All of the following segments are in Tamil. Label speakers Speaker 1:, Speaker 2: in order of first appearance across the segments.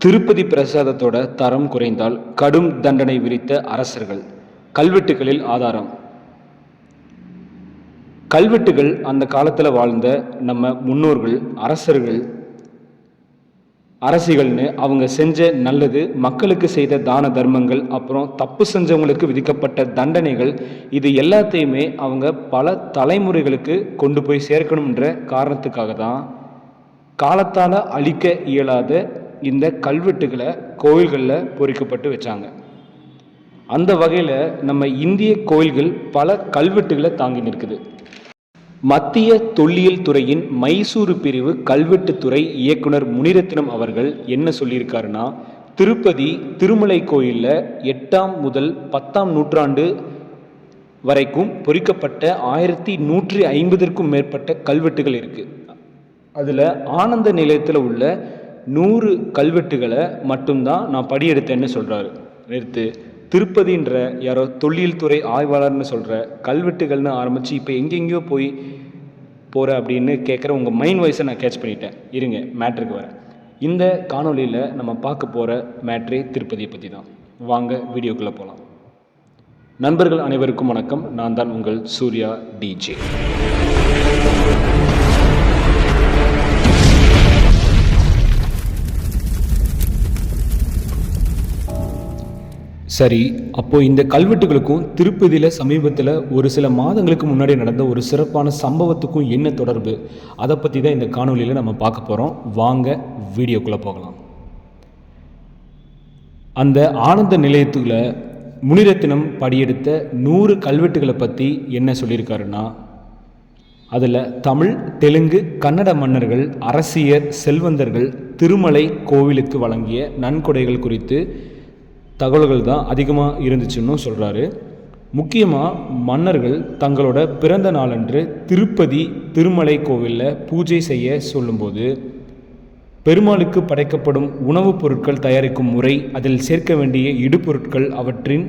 Speaker 1: திருப்பதி பிரசாதத்தோட தரம் குறைந்தால் கடும் தண்டனை விரித்த அரசர்கள். கல்வெட்டுகளில் ஆதாரம். கல்வெட்டுகள் அந்த காலத்தில் வாழ்ந்த நம்ம முன்னோர்கள் அரசர்கள் அரசிகள்னு அவங்க செஞ்ச நல்லது மக்களுக்கு செய்த தான தர்மங்கள் அப்புறம் தப்பு செஞ்சவங்களுக்கு விதிக்கப்பட்ட தண்டனைகள் இது எல்லாத்தையுமே அவங்க பல தலைமுறைகளுக்கு கொண்டு போய் சேர்க்கணுன்ற காரணத்துக்காக தான் காலத்தால் அழிக்க இயலாத இந்த கல்வெட்டுகளை கோயில்களில் பொறிக்கப்பட்டு வச்சாங்க. அந்த வகையில் நம்ம இந்திய கோயில்கள் பல கல்வெட்டுகளை தாங்கி நிற்குது. மத்திய தொல்லியல் துறையின் மைசூரு பிரிவு கல்வெட்டுத்துறை இயக்குனர் முனிரத்னம் அவர்கள் என்ன சொல்லியிருக்காருன்னா திருப்பதி திருமலை கோயிலில் எட்டாம் முதல் பத்தாம் நூற்றாண்டு வரைக்கும் பொறிக்கப்பட்ட ஆயிரத்தி நூற்றி ஐம்பதற்கும் மேற்பட்ட கல்வெட்டுகள் இருக்குது அதில் ஆனந்த நிலையத்தில் உள்ள நூறு கல்வெட்டுகளை மட்டும்தான் நான் படியெடுத்தேன்னு சொல்கிறாரு நிறுத்து. திருப்பதின்ற யாரோ தொழில்துறை துறை ஆய்வாளர்னு சொல்கிற கல்வெட்டுகள்னு ஆரம்பித்து இப்போ எங்கெங்கேயோ போய் போகிற அப்படின்னு கேட்குற உங்கள் மைண்ட் வாய்ஸை நான் கேட்ச் பண்ணிட்டேன். இருங்க மேட்ருக்கு வரேன். இந்த காணொளியில் நம்ம பார்க்க போகிற மேட்ரே திருப்பதியை பற்றி தான். வாங்க வீடியோக்குள்ளே போகலாம் நண்பர்கள் அனைவருக்கும் வணக்கம். நான் தான் உங்கள் சூர்யா டிஜே சரி அப்போ இந்த கல்வெட்டுகளுக்கும் திருப்பதியில் சமீபத்தில் ஒரு சில மாதங்களுக்கு முன்னாடி நடந்த ஒரு சிறப்பான சம்பவத்துக்கும் என்ன தொடர்பு? அதை பற்றி தான் இந்த காணொலியில் நம்ம பார்க்க போகிறோம் வாங்க வீடியோக்குள்ளே போகலாம். அந்த ஆனந்த நிலையத்தில் முனிரத்தினம் படியெடுத்த நூறு கல்வெட்டுகளை பற்றி என்ன சொல்லியிருக்காருன்னா அதில் தமிழ் தெலுங்கு கன்னட மன்னர்கள் அரசியர் செல்வந்தர்கள் திருமலை கோவிலுக்கு வழங்கிய நன்கொடைகள் குறித்து தகவல்கள் தான் அதிகமாக இருந்துச்சுன்னு சொல்கிறாரு முக்கியமாக மன்னர்கள் தங்களோட பிறந்த நாளன்று திருப்பதி திருமலை கோவிலில் பூஜை செய்ய சொல்லும்போது பெருமாளுக்கு படைக்கப்படும் உணவுப் பொருட்கள் தயாரிக்கும் முறை அதில் சேர்க்க வேண்டிய இடுபொருட்கள் அவற்றின்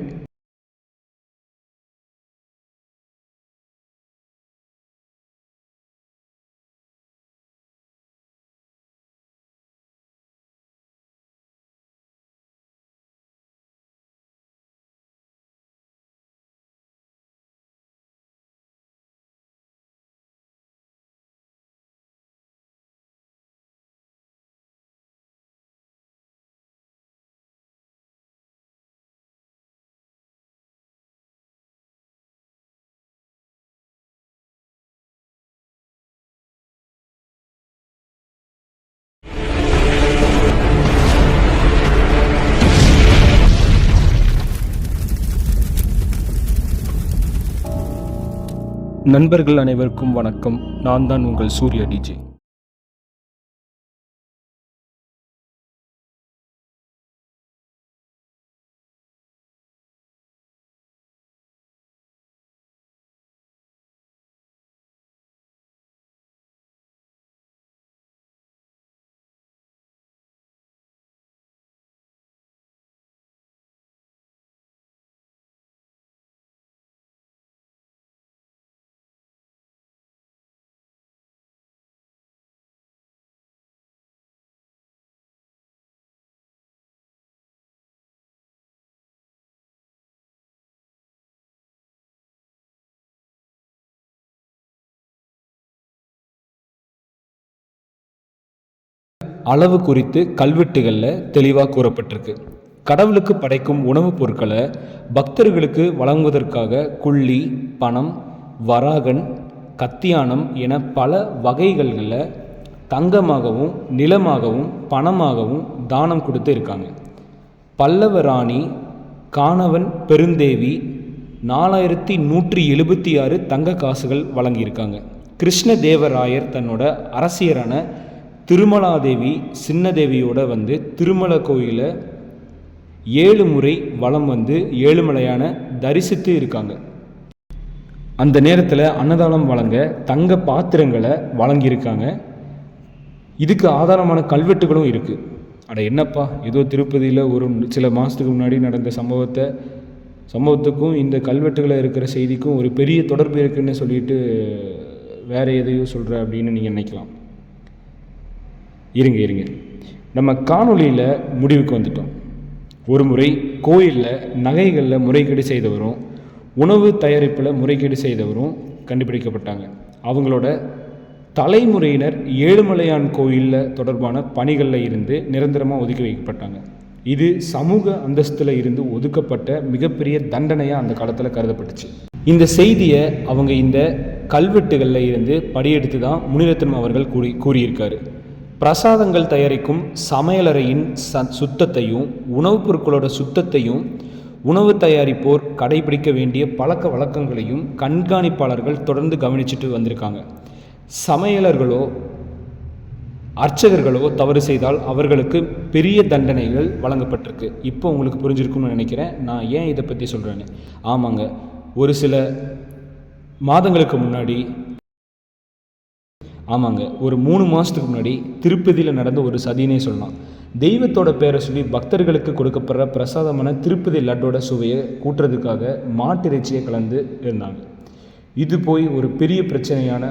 Speaker 1: நண்பர்கள் அனைவருக்கும் வணக்கம். நான் தான் உங்கள் சூர்யா டிஜே. அளவு குறித்து கல்வெட்டுகளில் தெளிவாக கூறப்பட்டிருக்கு. கடவுளுக்கு படைக்கும் உணவுப் பொருட்களை பக்தர்களுக்கு வழங்குவதற்காக குள்ளி பணம் வராகன் கத்தியானம் என பல வகைகளில் தங்கமாகவும் நிலமாகவும் பணமாகவும் தானம் கொடுத்து இருக்காங்க. பல்லவ ராணி காணவன் பெருந்தேவி நாலாயிரத்தி நூற்றி எழுபத்தி ஆறு தங்க காசுகள் வழங்கியிருக்காங்க. கிருஷ்ணதேவராயர் தன்னோட அரசியரான திருமலாதேவி சின்னதேவியோட வந்து திருமலை கோயிலை ஏழு முறை வளம் வந்து ஏழுமலையான தரிசித்து இருக்காங்க. அந்த நேரத்தில் அன்னதானம் வழங்க தங்க பாத்திரங்களை வழங்கியிருக்காங்க. இதுக்கு ஆதாரமான கல்வெட்டுகளும் இருக்குது அட என்னப்பா ஏதோ திருப்பதியில் ஒரு சில மாதத்துக்கு முன்னாடி நடந்த சம்பவத்தை சம்பவத்துக்கும் இந்த கல்வெட்டுகளில் இருக்கிற செய்திக்கும் ஒரு பெரிய தொடர்பு இருக்குன்னு சொல்லிட்டு வேறு எதையோ சொல்கிற அப்படின்னு நீங்கள் நினைக்கலாம். இருங்க இருங்க. நம்ம காணொளியில் முடிவுக்கு வந்துட்டோம். ஒரு முறை கோயிலில் நகைகளில் முறைகேடு செய்தவரும் உணவு தயாரிப்பில் முறைகேடு செய்தவரும் கண்டுபிடிக்கப்பட்டாங்க. அவங்களோட தலைமுறையினர் ஏழுமலையான் கோயிலில் தொடர்பான பணிகளில் இருந்து நிரந்தரமாக ஒதுக்கி வைக்கப்பட்டாங்க. இது சமூக அந்தஸ்தில் இருந்து ஒதுக்கப்பட்ட மிகப்பெரிய தண்டனையாக அந்த காலத்தில் கருதப்பட்டுச்சு. இந்த செய்தியை அவங்க இந்த கல்வெட்டுகளில் இருந்து படியெடுத்து தான் முனிரத்னம் அவர்கள் கூறி கூறியிருக்காரு. பிரசாதங்கள் தயாரிக்கும் சமையலறையின் ச சுத்தத்தையும் உணவுப் பொருட்களோட சுத்தத்தையும் உணவு தயாரிப்போர் கடைபிடிக்க வேண்டிய பழக்க வழக்கங்களையும் கண்காணிப்பாளர்கள் தொடர்ந்து கவனிச்சுட்டு வந்திருக்காங்க. சமையலர்களோ அர்ச்சகர்களோ தவறு செய்தால் அவர்களுக்கு பெரிய தண்டனைகள் வழங்கப்பட்டிருக்கு. இப்போ உங்களுக்கு புரிஞ்சிருக்கும்னு நினைக்கிறேன். நான் ஏன் இதை பற்றி சொல்கிறேன்னு ஆமாங்க. ஒரு சில மாதங்களுக்கு முன்னாடி ஆமாங்க. ஒரு மூணு மாதத்துக்கு முன்னாடி திருப்பதியில் நடந்த ஒரு சதினே சொல்லலாம். தெய்வத்தோட பேரை சொல்லி பக்தர்களுக்கு கொடுக்கப்படுற பிரசாதமான திருப்பதி லட்டோட சுவையை கூட்டுறதுக்காக மாட்டிறைச்சியை கலந்து இருந்தாங்க. இது போய் ஒரு பெரிய பிரச்சனையான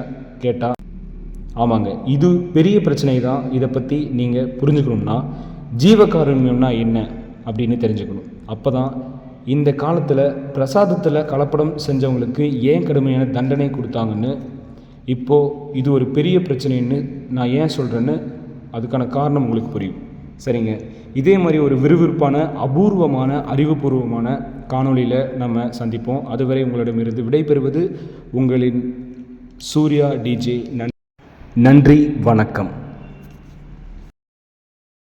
Speaker 1: கேட்டால் ஆமாங்க. இது பெரிய பிரச்சனை தான். இதை பற்றி நீங்கள் புரிஞ்சுக்கணும்னா ஜீவகாருண்யம்னா என்ன அப்படின்னு தெரிஞ்சுக்கணும். அப்போ தான் இந்த காலத்தில் பிரசாதத்தில் கலப்படம் செஞ்சவங்களுக்கு ஏன் கடுமையான தண்டனை கொடுத்தாங்கன்னு இப்போது இது ஒரு பெரிய பிரச்சனைன்னு நான் ஏன் சொல்கிறேன்னு அதுக்கான காரணம் உங்களுக்கு புரியும். சரிங்க. இதே மாதிரி ஒரு விறுவிறுப்பான அபூர்வமான அறிவுபூர்வமான காணொளியில் நம்ம சந்திப்போம். அதுவரை உங்களிடமிருந்து விடைபெறுவது உங்களின் சூர்யா டிஜே நன்றி நன்றி வணக்கம்.